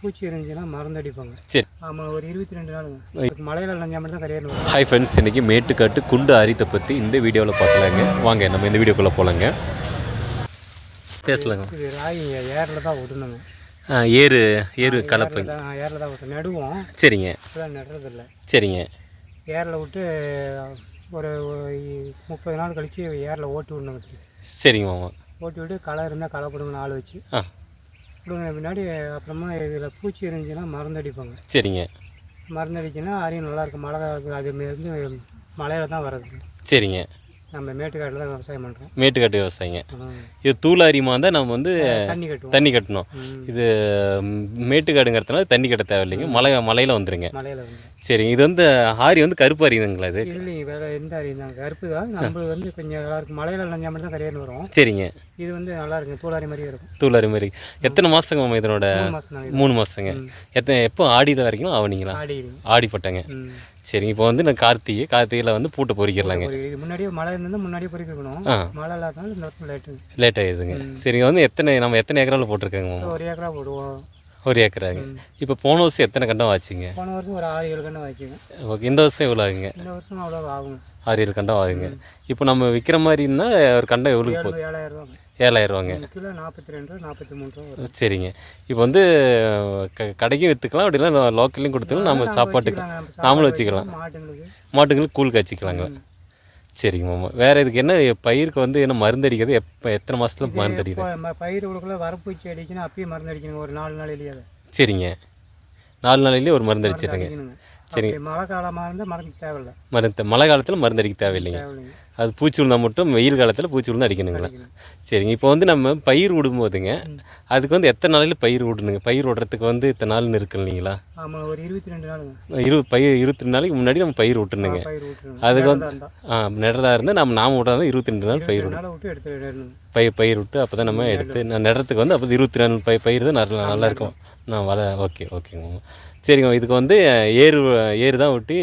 பூச்சி இருந்துச்சுன்னா மருந்து அடிப்பாங்க. சரி. ஆமாம் ஒரு இருபத்தி ரெண்டு நாளுங்க. மழையில் நஞ்சா மட்டும் தான் கரையான்னு வரும் ஹாய் ஃப்ரெண்ட்ஸ் இன்றைக்கி மேட்டுக்காட்டு குண்டு அரித்தை பற்றி இந்த வீடியோவில் பார்க்கலாங்க. வாங்க நம்ம இந்த வீடியோக்குள்ளே போகலாங்க பேசலாங்க. இது ராகிங்க ஏரில் தான் விடணுங்க ஏறு ஏறு கலப்பு. ஏரில் தான் விட்டு நடுவோம். சரிங்க. இப்போலாம் நடுறதில்ல. சரிங்க. ஏரில் விட்டு ஒரு முப்பது நாள் கழித்து ஏரில் ஓட்டி விடணுங்க சரிங்க மாமா. ஓட்டி விட்டு களை இருந்தால் களை போடுங்க நாள் வச்சு. ஆ விடுங்க பின்னாடி அப்புறமா இதில் பூச்சி இருந்துச்சுன்னா மருந்து அடிப்பாங்க சரிங்க. மருந்து அடிச்சுன்னா அரியும் நல்லாயிருக்கும். மழை அது வந்து மழையில தான் வர்றது. சரிங்க. நம்ம மேட்டுக்காட்டில் தான் விவசாயம் பண்ணுறோம் மேட்டுக்காட்டு விவசாயிங்க. இது தூளாரிமா இருந்தால் நம்ம வந்து தண்ணி கட்டுவோம். தண்ணி கட்டணும். இது மேட்டுக்காடுங்கிறதுனால தண்ணி கட்ட தேவையில்லைங்க. மலை மலையில் வந்துருங்க. மலையில் சரிங்க. இது வந்து ஆரி வந்து கருப்பு அரியுதுங்களா இது? இல்லைங்க வேறு எந்த அரியும் தான். கருப்பு தான். நம்மளுக்கு வந்து கொஞ்சம் நல்லா இருக்கும். மலையில் நஞ்சா மட்டும் தான் கரையான்னு வரும். சரிங்க. இது வந்து நல்லா இருக்கும் தூளாரி மாதிரியே இருக்கும். தூளாரி மாதிரி எத்தனை மாதங்க மாமா இதனோட? மூணு மாதங்க எத்தனை எப்போ ஆடியில் வரைக்கும் ஆவணிங்களா? ஆடி ஆடிப்பட்டங்க. சரிங்க இப்போ வந்து நான் கார்த்திகை கார்த்திகையில் வந்து பூட்டை பொறிக்கிறலாங்க. முன்னாடியே மழை இருந்தால் முன்னாடியே பொறிக்கணும். மழை இல்லாதனால இந்த வருஷம் லேட்டு லேட் ஆகிடுதுங்க சரிங்க வந்து எத்தனை நம்ம எத்தனை ஏக்கராவில் போட்டிருக்காங்க ஒரு ஏக்கரா போடுவோம். ஒரு ஏக்கராங்க. இப்போ போன வருஷம் எத்தனை கண்டம் ஆச்சுங்க போன வருஷம் ஒரு ஆறு ஏழு கன்று வாங்கிக்குங்க ஓகே இந்த வருஷம் எவ்வளோ ஆகுங்க? இந்த வருஷம் அவ்வளோ ஆகும். ஆறு ஏழு கண்டம் ஆகுங்க. இப்போ நம்ம விற்கிற மாதிரி இருந்தால் ஒரு கண்டம் எவ்வளோக்கு போகுது? ஏழு ஏழாயிரம் ரூபா ஏழாயிரம் ரூபாங்க ஒரு கிலோ நாற்பத்தி ரெண்டு ரூபா நாற்பத்தி மூணு ரூபா சரிங்க. இப்போ வந்து க கடைக்கும் விற்றுக்கலாம் அப்படின்னா லோக்கல்லையும் கொடுத்துக்கலாம் நம்ம சாப்பாட்டுக்கு நாமளும் வச்சுக்கலாம். மாட்டுங்களுக்கு. கூழ் காய்ச்சிக்கலாங்க சரிங்க மாமா. வேறு இதுக்கு என்ன பயிருக்கு வந்து என்ன மருந்து அடிக்கிறது? எப்போ எத்தனை மாதத்துல மருந்து அடிக்கிறது? பயிர் உள்ள வரப்பூச்சி அடிக்கணும் அப்பயும் மருந்து அடிக்கணும் ஒரு நாலு நாள் இல்லையா சரிங்க. நாலு நாளையிலேயே ஒரு மருந்து அடிச்சிடுங்க அப்படி மழை காலமாக இருந்தால் மருந்து தேவையில்லை. மருந்து மழை காலத்தில் மருந்து அடிக்க தேவையில்லைங்க. அது பூச்சி விழுந்தா மட்டும் வெயில் காலத்தில் பூச்சி விழுந்து அடிக்கணுங்களா. சரிங்க. இப்போ வந்து நம்ம பயிர் விடும்போதுங்க அதுக்கு வந்து எத்தனை நாளையில் பயிர் விடணுங்க பயிர் விடுறதுக்கு வந்து இத்தனை நாள்னு இருக்கு இல்லைங்களா? ஆமாம் ஒரு இருபத்தி ரெண்டு நாளுங்க. இரு பயிர் இருபத்தி ரெண்டு நாளைக்கு முன்னாடி நம்ம பயிர் விட்டுணுங்க அதுக்கு இருந்தா. ஆ நடுறதா இருந்தால் நம்ம நாம விடாத இருபத்தி ரெண்டு நாள் பயிர் விடும் நாளை இடணும் பயிர் பயிர் விட்டு அப்போ தான் நம்ம எடுத்து நடுறதுக்கு வந்து அப்போ இருபத்தி நாலு பயிர் பயிர் தான் நல்லா நல்லா இருக்கும். நான் வள ஓகே ஓகேங்க. சரிங்க இதுக்கு வந்து ஏறு ஏறு தான் விட்டு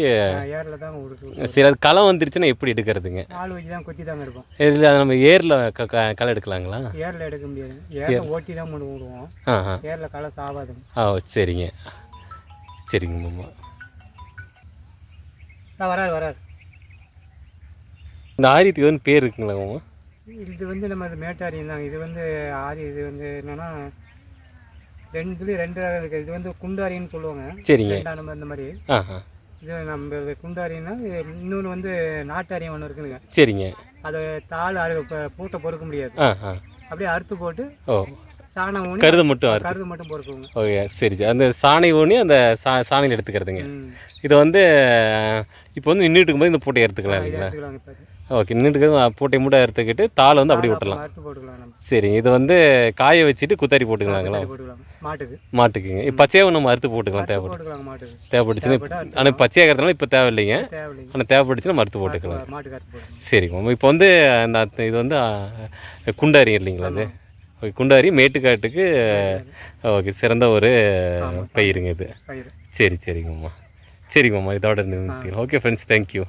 ஏரில் தான் சரி அது களை வந்துருச்சுன்னா எப்படி எடுக்கிறதுங்க? ஆள் வச்சு தான் கொத்தி தாங்க எடுப்போம். இல்லை நம்ம ஏரில் க க- களை எடுக்கலாங்களா? ஏரில் எடுக்க முடியாது. ஏரில் ஓட்டி தான் கொண்டு விடுவோம் ஆ ஏரில் களை சாவாதுங்க ஆ சரிங்க. சரிங்க மாமா. ஆ வராரு வராரு. இந்த ஆரியத்துக்கு வந்து பேர் இருக்குங்களா மாமா? இது வந்து நம்ம மேட்டாரியம் தான். இது வந்து ஆரி இது வந்து என்னன்னா ரெண்டுலேயும் ரெண்டு ரகம் இருக்குது இது வந்து குண்டாரின்னு சொல்லுவாங்க. சரிங்க. நம்ம இந்த மாதிரி. இது நம்ம குண்டாரின்னா இன்னொன்று வந்து நாட்டாரியம் ஒன்று இருக்குதுங்க. சரிங்க. அதை தாள் ப- பூட்டை பொறுக்க முடியாது. அப்படியே அறுத்து போட்டு சாணம் ஊனி கருதை மட்டும் கருது மட்டும் பொறுக்குவோங்க. ஓகே சரி சரி. அந்த சாணி ஊனி அந்த சா சாணியில் எடுத்துக்கிறதுங்க. இதை வந்து இப்போ வந்து நின்றுட்டு இருக்கும்போது இந்த பூட்டையை எடுத்துக்கலாம் இல்லைங்களா ஓகே நின்றுட்டு பூட்டை மூட்டை எடுத்துக்கிட்டு தாளை வந்து அப்படி விட்டலாம் சரிங்க இது வந்து காய வச்சுட்டு குத்தாரி போட்டுக்கலாங்களா? மாட்டுக்குங்க. இப்போ பச்சையாக நம்ம அறுத்து போட்டுக்கலாம் தேவைப்பட்டுச்சுன்னா தேவைப்பட்டா அறுத்து ஆனால் பச்சையாகிறதுனால இப்போ தேவையில்லைங்க. ஆனால் தேவைப்பட்டுச்சுன்னா நம்ம அறுத்து போட்டுக்கலாம். சரிங்க மாமா இப்போ வந்து அந்த இது வந்து குண்டாரி இல்லைங்களா அது? ஓகே குண்டாரி மேட்டுக்காட்டுக்கு ஓகே சிறந்த ஒரு பயிருங்க இது. சரி சரிங்க மாமா சரிங்க மாமா இதோட நிறுத்திக்கலாம் ஓகே ஃப்ரெண்ட்ஸ் தேங்க்யூ